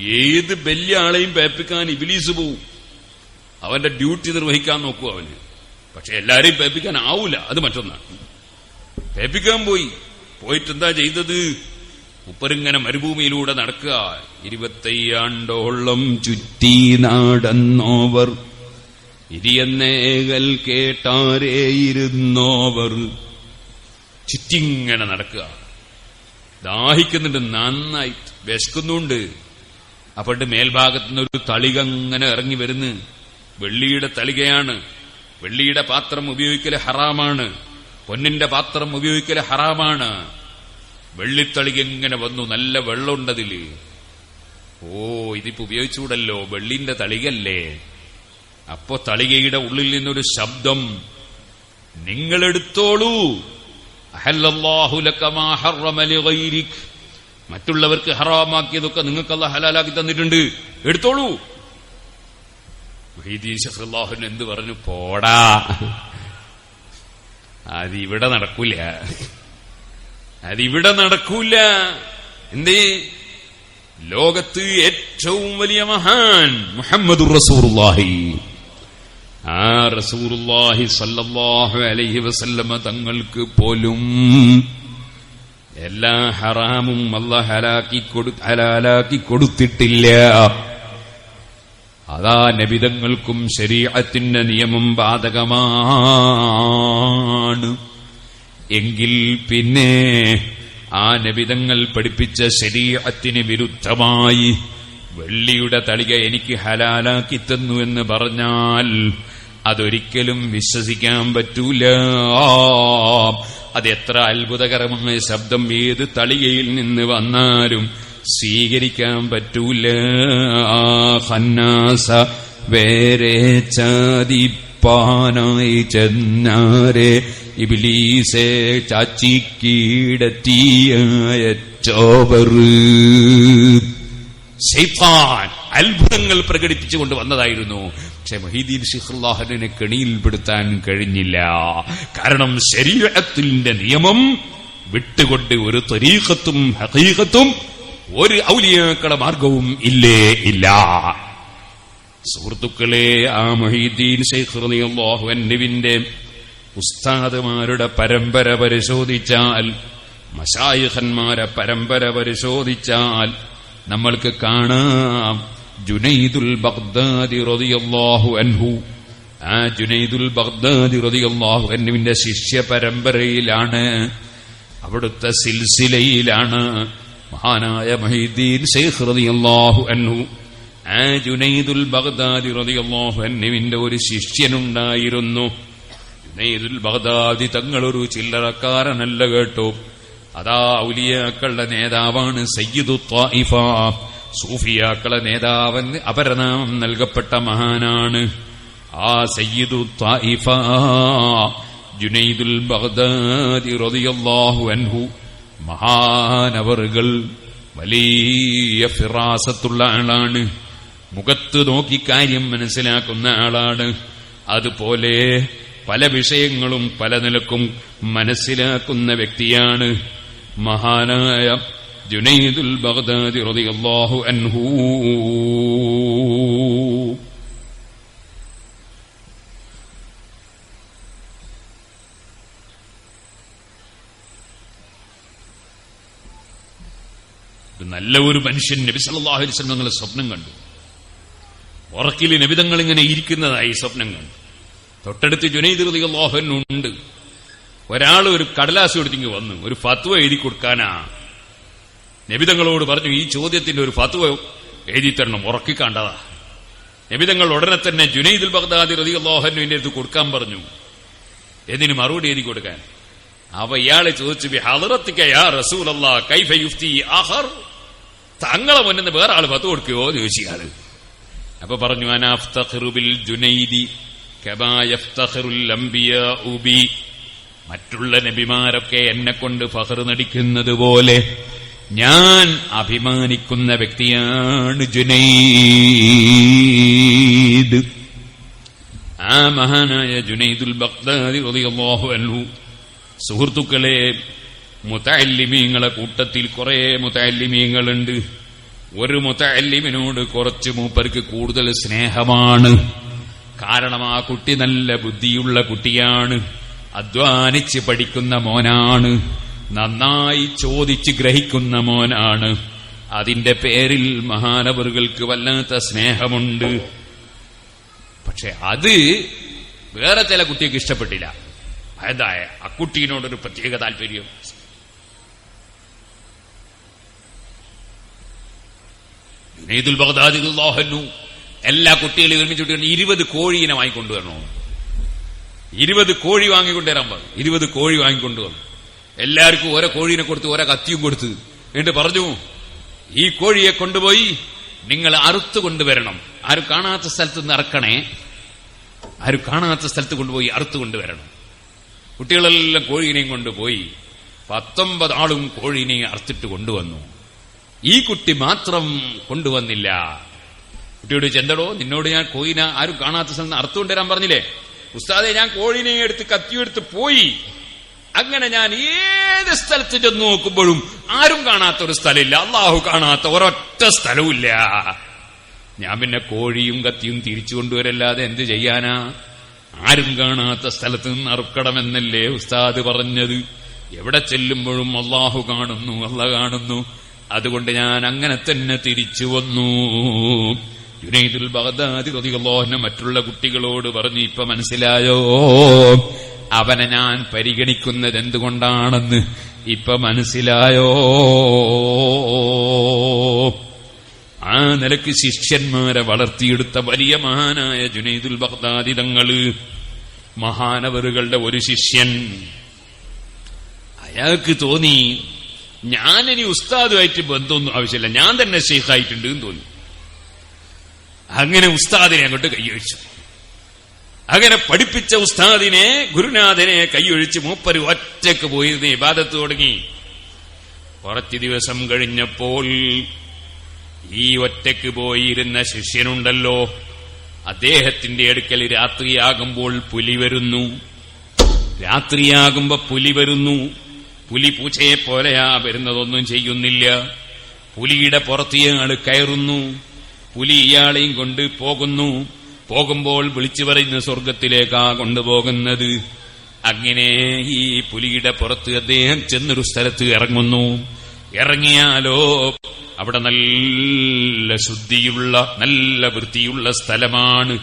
ഏത് വലിയ ആളെയും പേപ്പിക്കാൻ ഇബിലീസ് പോവും. അവന്റെ ഡ്യൂട്ടി നിർവഹിക്കാൻ നോക്കൂ അവന്. പക്ഷെ എല്ലാരെയും പേപ്പിക്കാൻ ആവൂല അത് മറ്റൊന്നാണ്. പേപ്പിക്കാൻ പോയി. പോയിട്ട് എന്താ ചെയ്തത്? ഉപ്പരിങ്ങനെ മരുഭൂമിയിലൂടെ നടക്കുക. ഇരുപത്തയ്യാണ്ടോളം ചുറ്റി നടന്നോവർ. ഇരിയന്നേകൽ കേട്ടാരേയിരുന്നോവർ. ചുറ്റിങ്ങനെ നടക്കുക. ദാഹിക്കുന്നുണ്ട് നന്നായി വിശക്കുന്നുണ്ട്. അപ്പോട്ട് മേൽഭാഗത്ത് നിന്നൊരു തളിക അങ്ങനെ ഇറങ്ങി വരുന്നു. വെള്ളിയുടെ തളികയാണ്. വെള്ളിയുടെ പാത്രം ഉപയോഗിക്കൽ ഹറാമാണ്. പൊന്നിന്റെ പാത്രം ഉപയോഗിക്കൽ ഹറാമാണ്. വെള്ളിത്തളിക ഇങ്ങനെ വന്നു. നല്ല വെള്ളമുണ്ടതിൽ. ഓ ഇതിപ്പോ ഉപയോഗിച്ചുകൂടല്ലോ. വെള്ളിന്റെ തളികല്ലേ? അപ്പോ തളികയുടെ ഉള്ളിൽ നിന്നൊരു ശബ്ദം. നിങ്ങളെടുത്തോളൂ. അഹല്ലല്ലാഹു ലക മാ ഹറമ ലിഗൈരിക്. മറ്റുള്ളവർക്ക് ഹറാമാക്കിയതൊക്കെ നിങ്ങൾക്കല്ല ഹലാലാക്കി തന്നിട്ടുണ്ട്. എടുത്തോളൂ. മഹീദീഷാഹുൻ എന്ത് പറഞ്ഞു? പോടാ. അതിവിടെ നടക്കൂല. അതിവിടെ നടക്കൂല. എന്തേ? ലോകത്ത് ഏറ്റവും വലിയ മഹാൻ മുഹമ്മദ് റസൂറുല്ലാഹി ആ റസൂറുല്ലാഹി സല്ലാഹു അലൈഹി വസല്ലമ തങ്ങൾക്ക് പോലും എല്ലാ ഹറാമും അല്ല ഹലാക്കി കൊടു ഹലാലാക്കി കൊടുത്തിട്ടില്ല. അതാ നബിതങ്ങൾക്കും ശരീരത്തിന്റെ നിയമം ബാധകമാണ്. എങ്കിൽ പിന്നെ ആ നബിതങ്ങൾ പഠിപ്പിച്ച ശരീരത്തിന് വിരുദ്ധമായി വെള്ളിയുടെ തളിക എനിക്ക് ഹലാലാക്കി തന്നു എന്ന് പറഞ്ഞാൽ അതൊരിക്കലും വിശ്വസിക്കാൻ പറ്റൂല. അത് എത്ര അത്ഭുതകരമായ ശബ്ദം ഏത് തളികയിൽ നിന്ന് വന്നാലും സ്വീകരിക്കാൻ പറ്റൂല. ഹന്നാസ വേറെ ചാതിപ്പാനായി ചെന്നാരെ. ഇബിലീസെ ചാച്ചി കീടത്തിയായ ശൈത്താൻ അത്ഭുതങ്ങൾ പ്രകടിപ്പിച്ചുകൊണ്ട് വന്നതായിരുന്നു. പക്ഷെ മഹീദീൻ ഷിഹ്ലാഹനെ കെണിയിൽപ്പെടുത്താൻ കഴിഞ്ഞില്ല. കാരണം ശരീരത്തിന്റെ നിയമം വിട്ടുകൊണ്ട് ഒരു തരീഖത്തും ഹഖീഖത്തും ഒരു ഔലിയാക്കള മാർഗവും ഇല്ലേ ഇല്ല. സുഹൃത്തുക്കളെ ആ മഹീദ്ദീൻ ഷെയ്ഖ് റളിയല്ലാഹു അൻഹുവിന്റെ ഉസ്താദുമാരുടെ പരമ്പര പരിശോധിച്ചാൽ മശായിഖന്മാരെ പരമ്പര പരിശോധിച്ചാൽ നമ്മൾക്ക് കാണാം. ജുനൈദുൽ ബഗ്ദാദി റളിയല്ലാഹു അൻഹു. ആ ജുനൈദുൽ ബഗ്ദാദി റളിയല്ലാഹു അൻഹുവിന്റെ ശിഷ്യ പരമ്പരയിലാണ് അവിടുത്തെ സിൽസിലയിലാണ് മഹാനായ മഹീദ്ദീൻ ശൈഖ് റളിയല്ലാഹു അൻഹു. ആ ജുനൈദുൽ ബഗ്ദാദി റളിയല്ലാഹു അൻഹുവിന്റെ ഒരു ശിഷ്യനുണ്ടായിരുന്നു. ജുനൈദുൽ ബഗ്ദാദി തങ്ങളൊരു ചില്ലറക്കാരനല്ല കേട്ടോ. അതാ ഔലിയാക്കളുടെ നേതാവാണ് സയ്യിദു ത്വായിഫ സൂഫിയാക്കളെ നേതാവെന്ന് അപരനാമം നൽകപ്പെട്ട മഹാനാണ്. ആ സയ്യിദു തായിഫ ജുനൈദുൽ ബഗ്ദാദി റളിയല്ലാഹു അൻഹു. മഹാനവറുകൾ വലിയ ഫിറാസത്തുള്ള ആളാണ്. മുഖത്ത് നോക്കി കാര്യം മനസ്സിലാക്കുന്ന ആളാണ്. അതുപോലെ പല വിഷയങ്ങളും പല നിലക്കും മനസ്സിലാക്കുന്ന വ്യക്തിയാണ് മഹാനായ ജുനൈദുൽ ബഗ്ദാദി റളിയല്ലാഹു അൻഹു. നല്ല ഒരു മനുഷ്യൻ നബി സല്ലല്ലാഹു അലൈഹി വസല്ലം സ്വപ്നം കണ്ടു. ഉറക്കിൽ നബിതങ്ങൾ ഇങ്ങനെ ഇരിക്കുന്നതായി സ്വപ്നം കണ്ടു. തൊട്ടടുത്ത് ജുനൈദ് റളിയല്ലാഹു അൻഹു ഉണ്ട്. ഒരാൾ ഒരു കടലാസ് കൊടുത്തിങ്ങ് വന്നു. ഒരു ഫത്വ എഴുതി കൊടുക്കാനാ. നബിതങ്ങളോട് പറഞ്ഞു ഈ ചോദ്യത്തിന്റെ ഒരു ഫത്വ എഴുതിത്തരണം ഉറക്കിക്കാണ്ടതാ. ഉറക്കി കണ്ടതാ നബിതങ്ങൾ ഉടനെ തന്നെ ജുനൈദുൽ ബഗ്ദാദി റളിയല്ലാഹുവിന്റെ അടുത്ത് കൊടുക്കാൻ പറഞ്ഞു. എന്തിനു മറുപടി എഴുതി കൊടുക്കാൻ? അവ ഇയാളെ ചോദിച്ചു തങ്ങളെ മുന്നിൽ നിന്ന് വേറെ ആൾ പത്ത് കൊടുക്കുകയോ ചോദിച്ചു അപ്പൊ പറഞ്ഞു അനാഫ്തഖിറു ബിൽ ജുനൈദി കമാ യഫ്തഖിറുൽ അംബിയാഉ ബി മറ്റുള്ള നബിമാരൊക്കെ എന്നെ കൊണ്ട് ഫഹർ നടിക്കുന്നത് പോലെ ഞാൻ അഭിമാനിക്കുന്ന വ്യക്തിയാണ് ജുനൈദ്. ആ മഹാനായ ജുനൈദുൽ ബഗ്ദാദി റളിയല്ലാഹു അൻഹു സുഹൃത്തുക്കളെ മുത്തല്ലിമീങ്ങളെ കൂട്ടത്തിൽ കുറെ മുത്തല്ലിമീങ്ങളുണ്ട് ഒരു മുത്തല്ലിമിനോട് കുറച്ച് മൂപ്പർക്ക് കൂടുതൽ സ്നേഹമാണ്. കാരണം ആ കുട്ടി നല്ല ബുദ്ധിയുള്ള കുട്ടിയാണ്. അധ്വാനിച്ച് പഠിക്കുന്ന മോനാണ്. നന്നായി ചോദിച്ച് ഗ്രഹിക്കുന്ന മോനാണ്. അതിന്റെ പേരിൽ മഹാനവറുകൾക്ക് വല്ലാത്ത സ്നേഹമുണ്ട്. പക്ഷെ അത് വേറെ ചില കുട്ടിക്ക് ഇഷ്ടപ്പെട്ടില്ല. അതായ ആ കുട്ടീനോടൊരു പ്രത്യേക താല്പര്യം. ഉനൈദുൽ ബഗ്ദാദി അല്ലാഹു എല്ലാ കുട്ടികളെയും ഒരുമിച്ചിട്ട് ഇരുപത് കോഴീനെ വാങ്ങിക്കൊണ്ടുവരണോ. ഇരുപത് കോഴി വാങ്ങിക്കൊണ്ടുവരാൻ പറഞ്ഞു. ഇരുപത് കോഴി വാങ്ങിക്കൊണ്ടുവന്നു. എല്ലാവർക്കും ഓരോ കോഴീനെ കൊടുത്ത് ഓരോ കത്തിയും കൊടുത്ത്. എന്നിട്ട് പറഞ്ഞു ഈ കോഴിയെ കൊണ്ടുപോയി നിങ്ങൾ അറുത്ത് കൊണ്ടുവരണം. ആരും കാണാത്ത സ്ഥലത്ത് നിന്ന് ഇറക്കണേ ആരും കാണാത്ത സ്ഥലത്ത് കൊണ്ടുപോയി അറുത്ത് കൊണ്ടുവരണം. കുട്ടികളെല്ലാം കോഴീനെയും കൊണ്ടുപോയി. പത്തൊമ്പത് ആളും കോഴീനെ അറുത്തിട്ട് കൊണ്ടുവന്നു. ഈ കുട്ടി മാത്രം കൊണ്ടുവന്നില്ല. കുട്ടിയോട് ചെന്തടോ നിന്നോട് ഞാൻ കോയിന ആരും കാണാത്ത സ്ഥലത്ത് അറുത്തുകൊണ്ടുവരാൻ പറഞ്ഞില്ലേ? ഉസ്താദെ ഞാൻ കോഴിനെ എടുത്ത് കത്തിയെടുത്ത് പോയി. അങ്ങനെ ഞാൻ ഏത് സ്ഥലത്ത് ചെന്ന് നോക്കുമ്പോഴും ആരും കാണാത്ത ഒരു സ്ഥലമില്ല. അള്ളാഹു കാണാത്ത ഒരൊറ്റ സ്ഥലവുമില്ല. ഞാൻ പിന്നെ കോഴിയും കത്തിയും തിരിച്ചു കൊണ്ടുവരല്ലാതെ എന്ത് ചെയ്യാനാ? ആരും കാണാത്ത സ്ഥലത്ത് നിന്ന് അറുക്കണമെന്നല്ലേ ഉസ്താദ് പറഞ്ഞത്. എവിടെ ചെല്ലുമ്പോഴും അള്ളാഹു കാണുന്നു അല്ല കാണുന്നു. അതുകൊണ്ട് ഞാൻ അങ്ങനെ തന്നെ തിരിച്ചു വന്നു. ജുനൈദുൽ ബഗ്ദാദി റളിയല്ലാഹു മറ്റുള്ള കുട്ടികളോട് പറഞ്ഞു ഇപ്പൊ മനസ്സിലായോ? അവനെ ഞാൻ പരിഗണിക്കുന്നത് എന്തുകൊണ്ടാണെന്ന് ഇപ്പൊ മനസ്സിലായോ? ആ നിലയ്ക്ക് ശിഷ്യന്മാരെ വളർത്തിയെടുത്ത വലിയ മഹാനായ ജുനൈദുൽ ബഗ്ദാദി തങ്ങൾ മഹാനവറുകളുടെ ഒരു ശിഷ്യൻ. അയാൾക്ക് തോന്നി ഞാനിനി ഉസ്താദുമായിട്ട് ബന്ധമൊന്നും ആവശ്യമില്ല. ഞാൻ തന്നെ ഷെയ്ഖായിട്ടുണ്ട് എന്ന് തോന്നി. അങ്ങനെ ഉസ്താദിനെ അങ്ങോട്ട് കൈയൊഴിച്ചു അങ്ങനെ പഠിപ്പിച്ച ഉസ്താദിനെ ഗുരുനാഥനെ കൈയൊഴിച്ച് മൂപ്പര് ഒറ്റയ്ക്ക് പോയിരുന്ന് ഇബാദത്ത് തുടങ്ങി. കുറച്ച് ദിവസം കഴിഞ്ഞപ്പോൾ ഈ ഒറ്റയ്ക്ക് പോയിരുന്ന ശിഷ്യനുണ്ടല്ലോ. അദ്ദേഹത്തിന്റെ അടുക്കൽ രാത്രിയാകുമ്പോൾ പുലി വരുന്നു. രാത്രിയാകുമ്പോ പുലി വരുന്നു. പുലി പൂച്ചയെ പോലെയാ വരുന്നതൊന്നും ചെയ്യുന്നില്ല. പുലിയുടെ പുറത്ത് കയറുന്നു. പുലി ഇയാളെയും കൊണ്ട് പോകുന്നു. പോകുമ്പോൾ വിളിച്ചു പറയുന്ന സ്വർഗത്തിലേക്കാ കൊണ്ടുപോകുന്നത്. അങ്ങനെ ഈ പുലിയുടെ പുറത്ത് അദ്ദേഹം ചെന്നൊരു സ്ഥലത്ത് ഇറങ്ങുന്നു. ഇറങ്ങിയാലോ അവിടെ നല്ല ശുദ്ധിയുള്ള നല്ല വൃത്തിയുള്ള സ്ഥലമാണ്.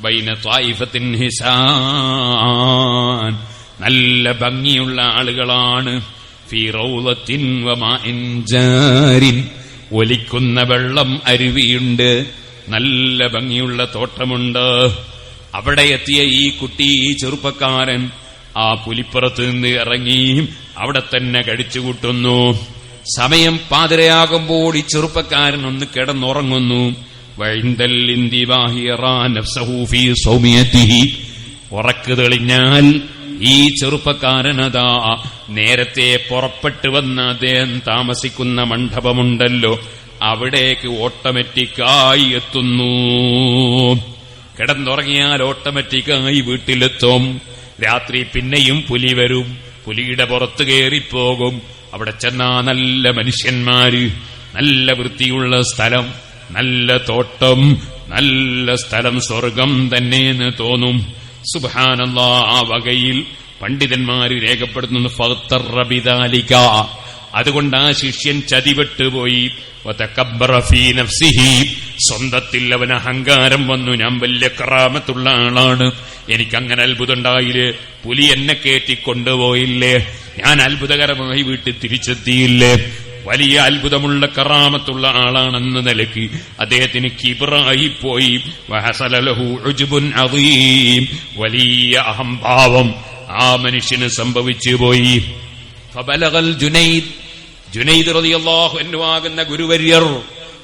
ബൈന ത്വായിഫത്തിൻ ഹിസാൻ. നല്ല ഭംഗിയുള്ള ആളുകളാണ്. ഫീ വമാ ഒലിക്കുന്ന വെള്ളം അരുവിയുണ്ട്. നല്ല ഭംഗിയുള്ള തോട്ടമുണ്ട്. അവിടെ എത്തിയ ഈ കുട്ടി ഈ ചെറുപ്പക്കാരൻ ആ പുലിപ്പുറത്ത് നിന്ന് ഇറങ്ങി അവിടെ തന്നെ കഴിച്ചുകൂട്ടുന്നു സമയം പാതിരയാകുമ്പോൾ ഈ ചെറുപ്പക്കാരൻ ഒന്ന് കിടന്നുറങ്ങുന്നു. ഉറക്ക് തെളിഞ്ഞാൽ ഈ ചെറുപ്പക്കാരനതാ നേരത്തെ പുറപ്പെട്ടു വന്ന അദ്ദേഹം താമസിക്കുന്ന മണ്ഡപമുണ്ടല്ലോ. അവിടേക്ക് ഓട്ടോമാറ്റിക്കായി എത്തുന്നു. കിടന്നുറങ്ങിയാൽ ഓട്ടോമാറ്റിക്കായി വീട്ടിലെത്തും. രാത്രി പിന്നെയും പുലി വരും. പുലിയുടെ പുറത്തു കയറിപ്പോകും. അവിടെ ചെന്നാ നല്ല മനുഷ്യന്മാര്. നല്ല വൃത്തിയുള്ള സ്ഥലം. നല്ല തോട്ടം. നല്ല സ്ഥലം സ്വർഗം തന്നെയെന്ന് തോന്നും. സുഭാനന്ദ ആ വകയിൽ പണ്ഡിതന്മാര് രേഖപ്പെടുത്തുന്നു ഫത്തറബിദാലിക അതുകൊണ്ട് ആ ശിഷ്യൻ ചതിവെട്ടുപോയി. സ്വന്തത്തിൽ അവൻ അഹങ്കാരം വന്നു. ഞാൻ വലിയ കറാമത്തുള്ള ആളാണ്. എനിക്ക് അങ്ങനെ അത്ഭുതമുണ്ടായില്ലേ? പുലി എന്നെ കയറ്റി കൊണ്ടുപോയില്ലേ? ഞാൻ അത്ഭുതകരമായി വീട്ടിൽ തിരിച്ചെത്തിയില്ലേ? വലിയ അത്ഭുതമുള്ള കറാമത്തുള്ള ആളാണെന്ന നിലയ്ക്ക് അദ്ദേഹത്തിന് കിബറായി പോയി. വഹസലലഹു ഉജ്ബുൻ അദീം. വലിയ അഹംഭാവം ആ മനുഷ്യന് സംഭവിച്ചു പോയി. ജുനൈദ് ജുനൈദ് റതിയല്ലാഹു എന്നുവാകുന്ന ഗുരുവര്യർ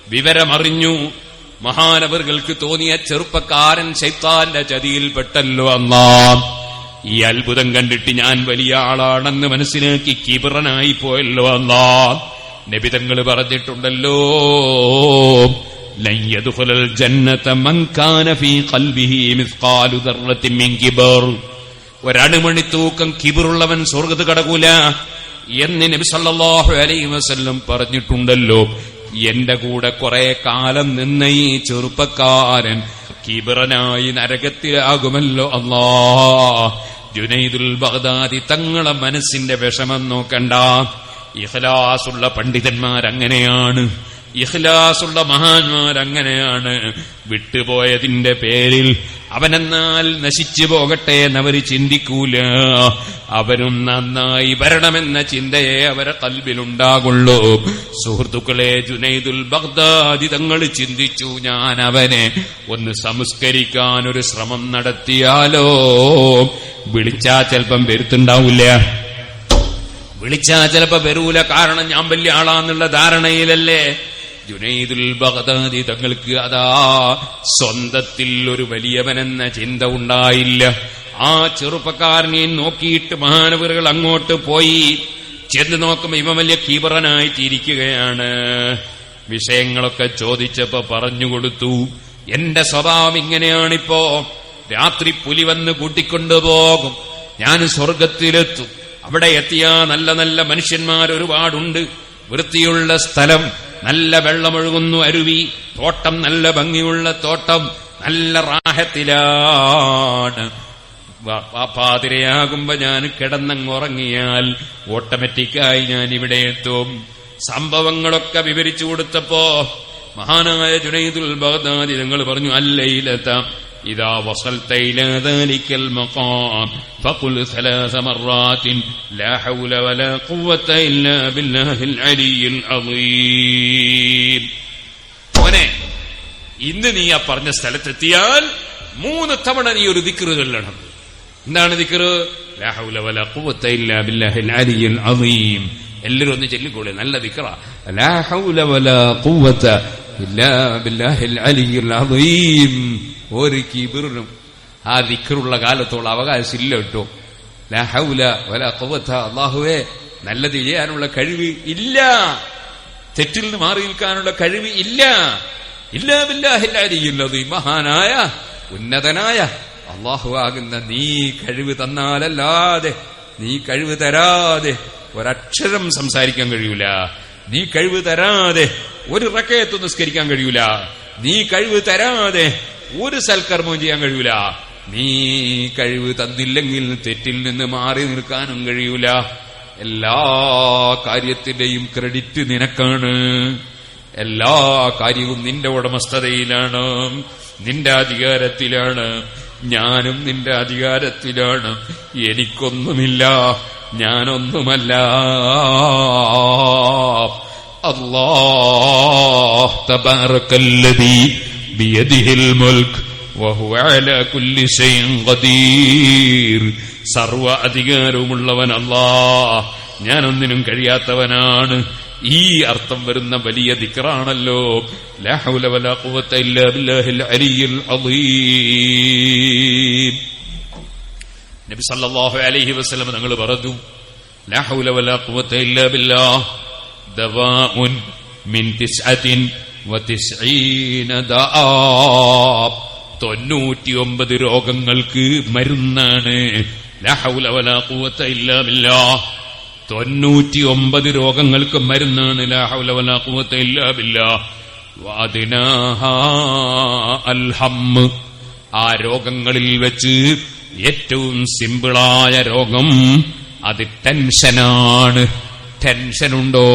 വിവരമറിഞ്ഞു. മഹാനവറുകൾക്ക് തോന്നിയ ചെറുപ്പക്കാരൻ ശൈത്താന്റെ ചതിയിൽപ്പെട്ടല്ലോ അന്നാം ഈ അത്ഭുതം കണ്ടിട്ട് ഞാൻ വലിയ ആളാണെന്ന് മനസ്സിലാക്കി കീപറനായി പോയല്ലോ അല്ലാ നബിതങ്ങൾ പറഞ്ഞിട്ടുണ്ടല്ലോ ഒരണുമണി തൂക്കം കിബിറുള്ളവൻ സ്വർഗത്ത് കടകൂല എന്ന് നബി സല്ലല്ലാഹു അലൈഹി വസല്ലം പറഞ്ഞിട്ടുണ്ടല്ലോ. എന്റെ കൂടെ കുറെ കാലം നിന്ന ഈ ചെറുപ്പക്കാരൻ കിബിറനായി നരകത്തിലാകുമല്ലോ അല്ലാ ജുനൈദുൽ ബഗ്ദാദി തങ്ങളെ മനസ്സിന്റെ വിഷമം നോക്കണ്ട. ഇഹലാസുള്ള പണ്ഡിതന്മാരങ്ങനെയാണ്. ഇഖ്ലാസുള്ള മഹാന്മാരങ്ങനെയാണ് വിട്ടുപോയതിന്റെ പേരിൽ. അവനെന്നാൽ നശിച്ചു പോകട്ടെ എന്നവര് ചിന്തിക്കൂല. അവരും നന്നായി വരണമെന്ന ചിന്തയെ അവരെ കൽബിലുണ്ടാകുള്ളൂ സുഹൃത്തുക്കളെ ജുനൈദുൽ ബഗ്ദാദി തങ്ങൾ ചിന്തിച്ചു ഞാൻ അവനെ ഒന്ന് സംസ്കരിക്കാൻ ഒരു ശ്രമം നടത്തിയാലോ? വിളിച്ചാ ചിലപ്പം വരുത്തുണ്ടാവില്ല. വിളിച്ചാ ചിലപ്പോ വരൂല. കാരണം ഞാൻ വലിയ ആളാന്നുള്ള ധാരണയിലല്ലേ? ജുനൈദുൽ ബഗ്ദാദി തങ്ങൾക്ക് അതാ സ്വന്തത്തിൽ ഒരു വലിയവനെന്ന ചിന്ത ഉണ്ടായില്ല. ആ ചെറുപ്പക്കാരനെ നോക്കിയിട്ട് മഹാനവറുകൾ അങ്ങോട്ട് പോയി ചെന്ന് നോക്കുമ്പോ ഇവ വലിയ കീബറനായിട്ടിരിക്കുകയാണ് വിഷയങ്ങളൊക്കെ ചോദിച്ചപ്പോ പറഞ്ഞുകൊടുത്തു എന്റെ സ്വഭാവം ഇങ്ങനെയാണിപ്പോ. രാത്രി പുലി വന്ന് കൂട്ടിക്കൊണ്ടുപോകും ഞാൻ സ്വർഗത്തിലെത്തും അവിടെ എത്തിയ നല്ല നല്ല മനുഷ്യന്മാർ ഒരുപാടുണ്ട് വൃത്തിയുള്ള സ്ഥലം നല്ല വെള്ളമൊഴുകുന്നു അരുവി. തോട്ടം നല്ല ഭംഗിയുള്ള തോട്ടം. നല്ല റാഹത്തിലാണ്. പാതിരയാകുമ്പോ ഞാൻ കിടന്നങ്ങുറങ്ങിയാൽ ഓട്ടോമാറ്റിക്കായി ഞാൻ ഇവിടെ എത്തും. സംഭവങ്ങളൊക്കെ വിവരിച്ചു കൊടുത്തപ്പോ മഹാനായ ജുനൈദുൽ ബഗ്ദാദി നിങ്ങൾ പറഞ്ഞു അല്ലയിലെത്ത إذا وصلت إلى ذلك المقام فقل ثلاث مرات لا حول ولا قوة إلا بالله العلي العظيم. മോനെ ഇന്ന് നീ ആ പറഞ്ഞ സ്ഥലത്തെത്തിയാൽ മൂന്ന് തവണ നീ ഒരു ദിക്കറ് ചൊല്ലണം. എന്താണ് ദിക്കറ് എല്ലാരും ഒന്ന് ചൊല്ലിക്കോളെ നല്ല ദിക്കറ ലാ ഹൗല വലാ ഖുവത ഇല്ലാ ബില്ലാഹിൽ അലിയുൽ അസീം ഒരു കിബിറിനും ആ ദിക്കറുള്ള കാലത്തോളം അവകാശമില്ല കേട്ടോ ലാ ഹൗല വലാ ഖുവത അല്ലാഹുവേ നല്ലത് ചെയ്യാനുള്ള കഴിവ് ഇല്ല. തെറ്റിൽ നിന്ന് മാറി നിൽക്കാനുള്ള കഴിവ് ഇല്ല. ഇല്ല മഹാനായ ഉന്നതനായ അള്ളാഹുവാകുന്ന നീ കഴിവ് തന്നാലല്ലാതെ നീ കഴിവ് തരാതെ ഒരക്ഷരം സംസാരിക്കാൻ കഴിയൂല. നീ കഴിവ് തരാതെ ഒരു റക്കയത്ത് നിസ്കരിക്കാൻ കഴിയൂല. നീ കഴിവ് തരാതെ ഒരു സൽക്കർമ്മവും ചെയ്യാൻ കഴിയൂല. നീ കഴിവ് തന്നില്ലെങ്കിൽ തെറ്റിൽ നിന്ന് മാറി നിൽക്കാനും കഴിയൂല. എല്ലാ കാര്യത്തിന്റെയും ക്രെഡിറ്റ് നിനക്കാണ്. എല്ലാ കാര്യവും നിന്റെ ഉടമസ്ഥതയിലാണ്. നിന്റെ അധികാരത്തിലാണ്. ഞാനും നിന്റെ അധികാരത്തിലാണ്. എനിക്കൊന്നുമില്ല ഞാനൊന്നുമല്ല. അല്ലാഹ് തബാറക്കല്ലദീ ബിയദിഹിൽ മുൽക്ക് സർവ അധികാരവുമുള്ളവൻ അല്ലാ ഞാനൊന്നിനും കഴിയാത്തവനാണ്. ഈ അർത്ഥം വരുന്ന വലിയ ദിക്റാണല്ലോ. നബി സല്ലല്ലാഹു അലൈഹി വസല്ലം തങ്ങൾ പറഞ്ഞു ലാ ഹൗല വലാ ഖുവത ഇല്ലാ ബില്ലാഹ്. ദവാഉൻ മിൻ തിസ്അത്തിൻ തൊണ്ണൂറ്റിയൊമ്പത് രോഗങ്ങൾക്ക് മരുന്നാണ്. ബില്ലാഹ്. തൊണ്ണൂറ്റിയൊമ്പത് രോഗങ്ങൾക്ക് മരുന്നാണ്. ആ രോഗങ്ങളിൽ വെച്ച് ഏറ്റവും സിമ്പിളായ രോഗം അത് ടെൻഷനാണ്. ടെൻഷനുണ്ടോ?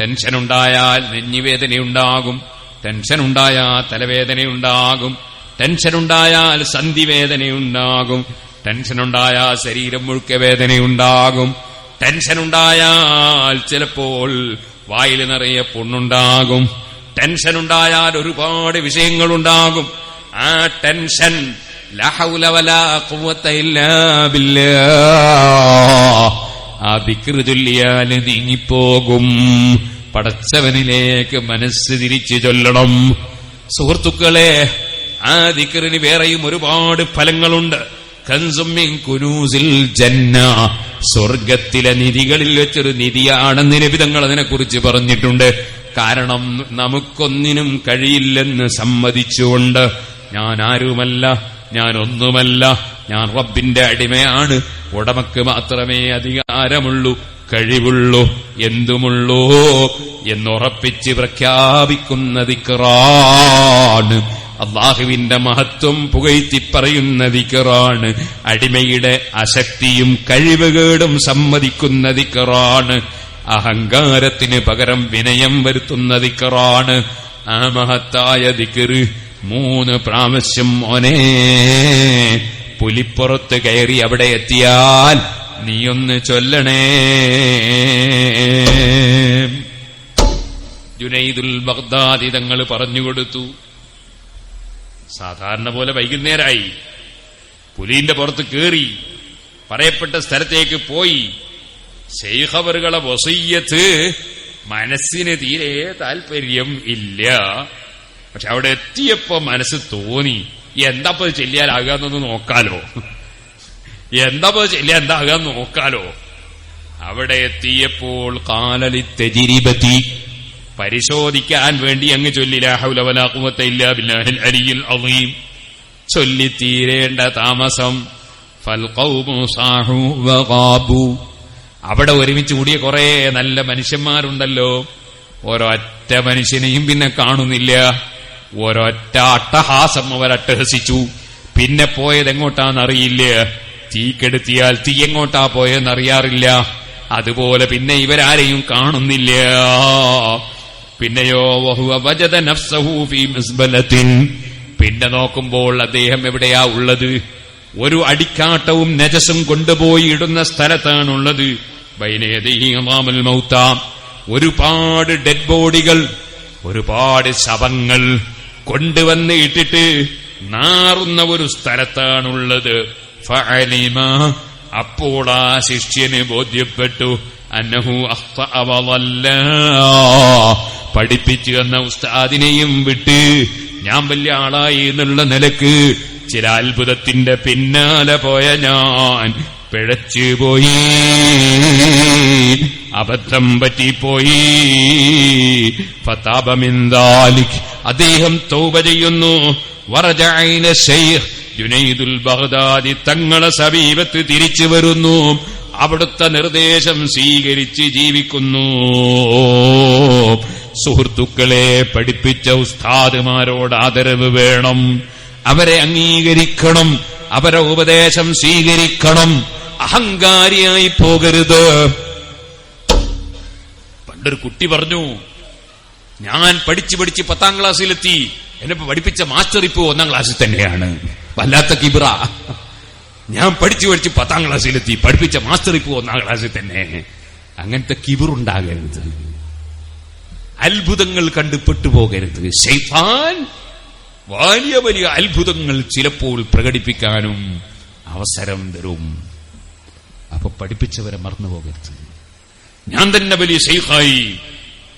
ടെൻഷൻ ഉണ്ടായാൽ നെഞ്ഞിവേദനയുണ്ടാകും. ടെൻഷനുണ്ടായാൽ തലവേദനയുണ്ടാകും. ടെൻഷനുണ്ടായാൽ സന്ധിവേദനയുണ്ടാകും. ടെൻഷനുണ്ടായാൽ ശരീരം മുഴുക്ക വേദനയുണ്ടാകും. ടെൻഷനുണ്ടായാൽ ചിലപ്പോൾ വായിൽ നിറയെ പൊണ്ണുണ്ടാകും. ടെൻഷനുണ്ടായാൽ ഒരുപാട് വിഷയങ്ങളുണ്ടാകും. ആ ടെൻഷൻ ലാ ഹൗല വലാ ഖുവത ഇല്ലാ ബില്ലാഹ് ആ ദിക്റ് ചൊല്ലിയാൽ നീങ്ങിപ്പോകും. പടച്ചവനിലേക്ക് മനസ്സ് തിരിച്ചു ചൊല്ലണം. സുഹൃത്തുക്കളെ ആ ദിക്റിന് വേറെയും ഒരുപാട് ഫലങ്ങളുണ്ട്. കുനൂസിൽ ജന്ന. സ്വർഗത്തിലെ നിധികളിൽ വെച്ചൊരു നിധിയാണെന്ന് നിരവിധങ്ങൾ അതിനെക്കുറിച്ച് പറഞ്ഞിട്ടുണ്ട്. കാരണം നമുക്കൊന്നിനും കഴിയില്ലെന്ന് സമ്മതിച്ചുകൊണ്ട് ഞാൻ ആരുമല്ല ഞാൻ ഒന്നുമല്ല ഞാൻ റബ്ബിന്റെ അടിമയാണ്. ഉടമക്ക് മാത്രമേ അധികാരമുള്ളൂ. കഴിവുള്ളൂ. എന്തുമുള്ളൂ എന്നുറപ്പിച്ച് പ്രഖ്യാപിക്കുന്ന ദിക്റാണ് അള്ളാഹുവിന്റെ മഹത്വം പുകഴ്ത്തി പറയുന്ന അടിമയുടെ അശക്തിയും കഴിവുകേടും സമ്മതിക്കുന്ന ദിക്റാണ് അഹങ്കാരത്തിന് പകരം വിനയം വരുത്തുന്ന ദിക്റാണ് ആ മഹത്തായ ദിക്കറ് മൂന്ന് പ്രാവശ്യം മോനെ പുലിപ്പുറത്ത് കയറി അവിടെ എത്തിയാൽ നീയൊന്ന് ചൊല്ലണേ. ജുനൈദുൽ ബഗ്ദാദി തങ്ങൾ പറഞ്ഞുകൊടുത്തു സാധാരണ പോലെ വൈകുന്നേരമായി പുലിന്റെ പുറത്ത് കയറി പറയപ്പെട്ട സ്ഥലത്തേക്ക് പോയി. ശൈഖവറുകളെ വസയ്യത്ത് മനസ്സിന് തീരെ താല്പര്യം ഇല്ല. പക്ഷെ അവിടെ എത്തിയപ്പോ മനസ്സ് തോന്നി. എന്താപ്പോ ചെല്ലിയാലാകാന്നൊന്ന് നോക്കാലോ. എന്താപ്പോ ചെല്ലിയ എന്ന് നോക്കാലോ. അവിടെ എത്തിയപ്പോൾ കാലലി തെജിരിപത്തി പരിശോധിക്കാൻ വേണ്ടി അങ്ങ് ചൊല്ലിലാഹുലവലാക്കുമത്തില്ല ബില്ലാഹിൽ അലിയിൽ അളീം ചൊല്ലിത്തീരേണ്ട താമസം അവിടെ ഒരുമിച്ച് കൂടിയ കുറെ നല്ല മനുഷ്യന്മാരുണ്ടല്ലോ. ഓരോ അറ്റ മനുഷ്യനെയും പിന്നെ കാണുന്നില്ല. ഒരൊറ്റ അട്ടഹാസം അവരട്ടഹസിച്ചു പിന്നെ പോയത് തീക്കെടുത്തിയാൽ തീ എങ്ങോട്ടാ പോയെന്നറിയാറില്ല. അതുപോലെ പിന്നെ ഇവരാരെയും കാണുന്നില്ല. പിന്നെയോ പിന്നെ നോക്കുമ്പോൾ അദ്ദേഹം എവിടെയാ ഉള്ളത്? ഒരു അടിക്കാട്ടവും നജസും കൊണ്ടുപോയി ഇടുന്ന സ്ഥലത്താണുള്ളത്. ഒരുപാട് ഡെഡ് ബോഡികൾ ഒരുപാട് ശവങ്ങൾ. കൊണ്ടുവന്ന് ഇട്ടിട്ട് നാറുന്ന ഒരു സ്ഥലത്താണുള്ളത്. ഫഅലിമ അപ്പോൾ ആ ശിഷ്യന് ബോധ്യപ്പെട്ടു. അന്നഹു അവല്ല പഠിപ്പിച്ചു എന്ന ഉസ്താദിനെയും വിട്ട് ഞാൻ വലിയ ആളായി എന്നുള്ള നിലയ്ക്ക് ചില അത്ഭുതത്തിന്റെ പിന്നാലെ പോയ ഞാൻ പിഴച്ചു പോയി. അബദ്ധം പറ്റിപ്പോയി. ഫതാപമിന്താലിക് അദ്ദേഹം തൗബ ചെയ്യുന്നു. വറജായന ശൈഖ് ജുനൈദുൽ ബഗ്ദാദി തങ്ങളെ സമീപത്ത് തിരിച്ചു വരുന്നു. അവിടുത്തെ നിർദ്ദേശം സ്വീകരിച്ച് ജീവിക്കുന്നു. സുഹൃത്തുക്കളെ പഠിപ്പിച്ച ഉസ്താദുമാരോട് ആദരവ് വേണം. അവരെ അംഗീകരിക്കണം. അവരെ ഉപദേശം സ്വീകരിക്കണം. അഹങ്കാരിയായി പോകരുത്. പണ്ടൊരു കുട്ടി പറഞ്ഞു ഞാൻ പഠിച്ച് പഠിച്ച് പത്താം ക്ലാസ്സിലെത്തി. എന്നെ പഠിപ്പിച്ച മാസ്റ്റർ ഇപ്പോ ഒന്നാം ക്ലാസ്സിൽ തന്നെയാണ്. വല്ലാത്ത കിബ്ര. ഞാൻ പഠിച്ചു പഠിച്ച് പത്താം ക്ലാസ്സിലെത്തി. പഠിപ്പിച്ച മാസ്റ്റർ ഇപ്പോ ഒന്നാം ക്ലാസ്സിൽ തന്നെ. അങ്ങനത്തെ കിബിറുണ്ടാകരുത്. അത്ഭുതങ്ങൾ കണ്ട് പെട്ടുപോകരുത്. ഷെയ്ഫാൻ വലിയ വലിയ അത്ഭുതങ്ങൾ ചിലപ്പോൾ പ്രകടിപ്പിക്കാനും അവസരം തരും. അപ്പൊ പഠിപ്പിച്ചവരെ മറന്നുപോകരുത്. ഞാൻ തന്നെ വലിയ ഷെയ്ഖായി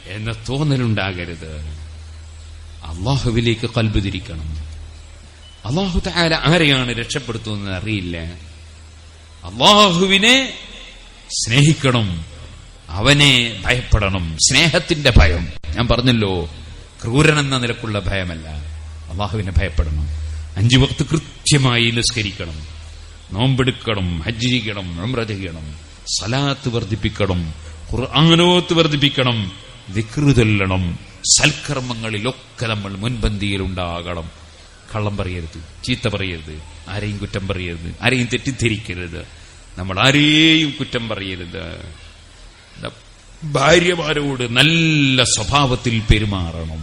എന്ന തോന്നലുണ്ടാകരുത്. അള്ളാഹുവിലേക്ക് കൽബ് തിരിക്കണം. അള്ളാഹു താര ആരെയാണ് രക്ഷപ്പെടുത്തുന്നത് അറിയില്ല. അള്ളാഹുവിനെ സ്നേഹിക്കണം. അവനെ ഭയപ്പെടണം. സ്നേഹത്തിന്റെ ഭയം. ഞാൻ പറഞ്ഞല്ലോ ക്രൂരനെന്ന നിലക്കുള്ള ഭയമല്ല. അള്ളാഹുവിനെ ഭയപ്പെടണം. അഞ്ചു വക്ത് കൃത്യമായി നിസ്കരിക്കണം. നോമ്പെടുക്കണം ഹജ്ജ് ചെയ്യണം ഉംറ ചെയ്യണം സലാത്ത് വർദ്ധിപ്പിക്കണം. ഖുർആാനോത്ത് വർദ്ധിപ്പിക്കണം. വിക്റ് ചൊല്ലണം. സൽക്കർമ്മങ്ങളിലൊക്കെ നമ്മൾ മുൻപന്തിയിലുണ്ടാകണം. കള്ളം പറയരുത് ചീത്ത പറയരുത് ആരെയും കുറ്റം പറയരുത് ആരെയും തെറ്റിദ്ധരിക്കരുത്. നമ്മൾ ആരെയും കുറ്റം പറയരുത്. ഭാര്യമാരോട് നല്ല സ്വഭാവത്തിൽ പെരുമാറണം.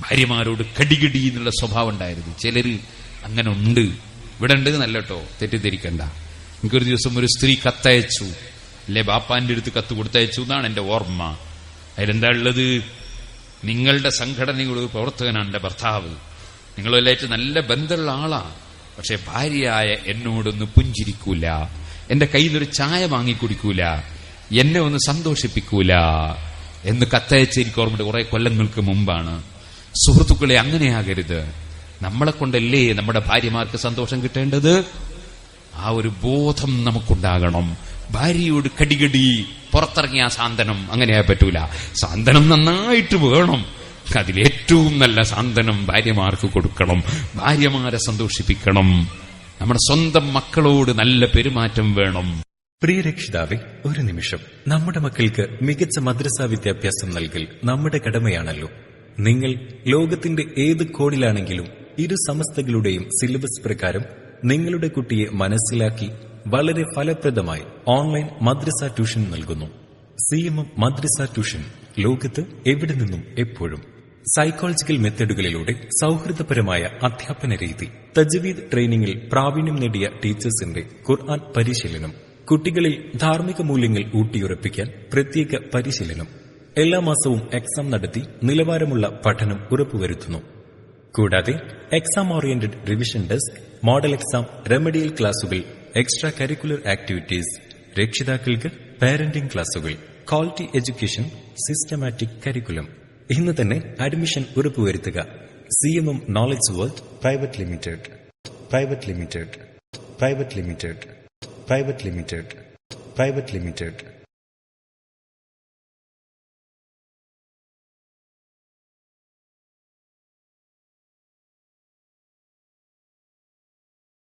ഭാര്യമാരോട് കടികടി എന്നുള്ള സ്വഭാവം ഉണ്ടായിരുന്നു ചിലര് അങ്ങനെ ഉണ്ട് ഇവിടെ ഉണ്ട് നല്ല കേട്ടോ തെറ്റിദ്ധരിക്കണ്ട. എനിക്കൊരു ദിവസം ഒരു സ്ത്രീ കത്തയച്ചു. അല്ലെ ബാപ്പാന്റെ അടുത്ത് കത്ത് കൊടുത്തയച്ചു എന്നാണ് എന്റെ ഓർമ്മ. അതിലെന്താ ഉള്ളത് നിങ്ങളുടെ സംഘടനയുടെ പ്രവർത്തകനാണ് എന്റെ ഭർത്താവ്. നിങ്ങളുമായിട്ട് നല്ല ബന്ധമുള്ള ആളാ. പക്ഷെ ഭാര്യയായ എന്നോടൊന്ന് പുഞ്ചിരിക്കൂല. എന്റെ കയ്യിൽ നിന്നൊരു ചായ വാങ്ങിക്കുടിക്കൂല. എന്നെ ഒന്ന് സന്തോഷിപ്പിക്കൂല എന്ന് കത്തയച്ച് എനിക്ക് ഓർമ്മയുണ്ട്. കുറെ കൊല്ലങ്ങൾക്ക് മുമ്പാണ്. സുഹൃത്തുക്കളെ അങ്ങനെയാകരുത്. നമ്മളെ കൊണ്ടല്ലേ നമ്മുടെ ഭാര്യമാർക്ക് സന്തോഷം കിട്ടേണ്ടത്? ആ ഒരു ബോധം നമുക്കുണ്ടാകണം. ഭാര്യയോട് കടികടി പുറത്തിറങ്ങിയ സാന്ത്വനം അങ്ങനെയാ പറ്റൂല. സാന്ത്വനം നന്നായിട്ട് വേണം. അതിലേറ്റവും നല്ല സാന്ത്വനം ഭാര്യമാർക്ക് കൊടുക്കണം. ഭാര്യമാരെ സന്തോഷിപ്പിക്കണം. നമ്മുടെ സ്വന്തം മക്കളോട് നല്ല പെരുമാറ്റം വേണം. പ്രിയ രക്ഷിതാവെ ഒരു നിമിഷം. നമ്മുടെ മക്കൾക്ക് മികച്ച മദ്രസാ വിദ്യാഭ്യാസം നൽകൽ നമ്മുടെ കടമയാണല്ലോ. നിങ്ങൾ ലോകത്തിന്റെ ഏത് കോണിലാണെങ്കിലും ഇരു സമസ്തകളുടെയും സിലബസ് പ്രകാരം നിങ്ങളുടെ കുട്ടിയെ മനസ്സിലാക്കി വളരെ ഫലപ്രദമായി ഓൺലൈൻ മദ്രസ ട്യൂഷൻ നൽകുന്നു. സി എം എം മദ്രസ ട്യൂഷൻ ലോകത്ത് എവിടെ നിന്നും എപ്പോഴും സൈക്കോളജിക്കൽ മെത്തേഡുകളിലൂടെ സൗഹൃദപരമായ അധ്യാപന രീതി. തജ്വീദ് ട്രെയിനിങ്ങിൽ പ്രാവീണ്യം നേടിയ ടീച്ചേഴ്സിന്റെ ഖുർആൻ പരിശീലനം കുട്ടികളിൽ ധാർമ്മിക മൂല്യങ്ങൾ ഊട്ടിയുറപ്പിക്കാൻ പ്രത്യേക പരിശീലനം എല്ലാ മാസവും എക്സാം നടത്തി നിലവാരമുള്ള പഠനം ഉറപ്പുവരുത്തുന്നു. കൂടാതെ exam oriented revision desk model exam remedial ക്ലാസുകൾ എക്സ്ട്രാ കരിക്കുലർ ആക്ടിവിറ്റീസ് രക്ഷിതാക്കൾക്ക് പാരന്റിംഗ് ക്ലാസുകൾ ക്വാളിറ്റി എഡ്യൂക്കേഷൻ സിസ്റ്റമാറ്റിക് കരിക്കുലം ഇന്ന് തന്നെ അഡ്മിഷൻ ഉറപ്പുവരുത്തുക. C M M knowledge world private limited private limited private limited private limited private limited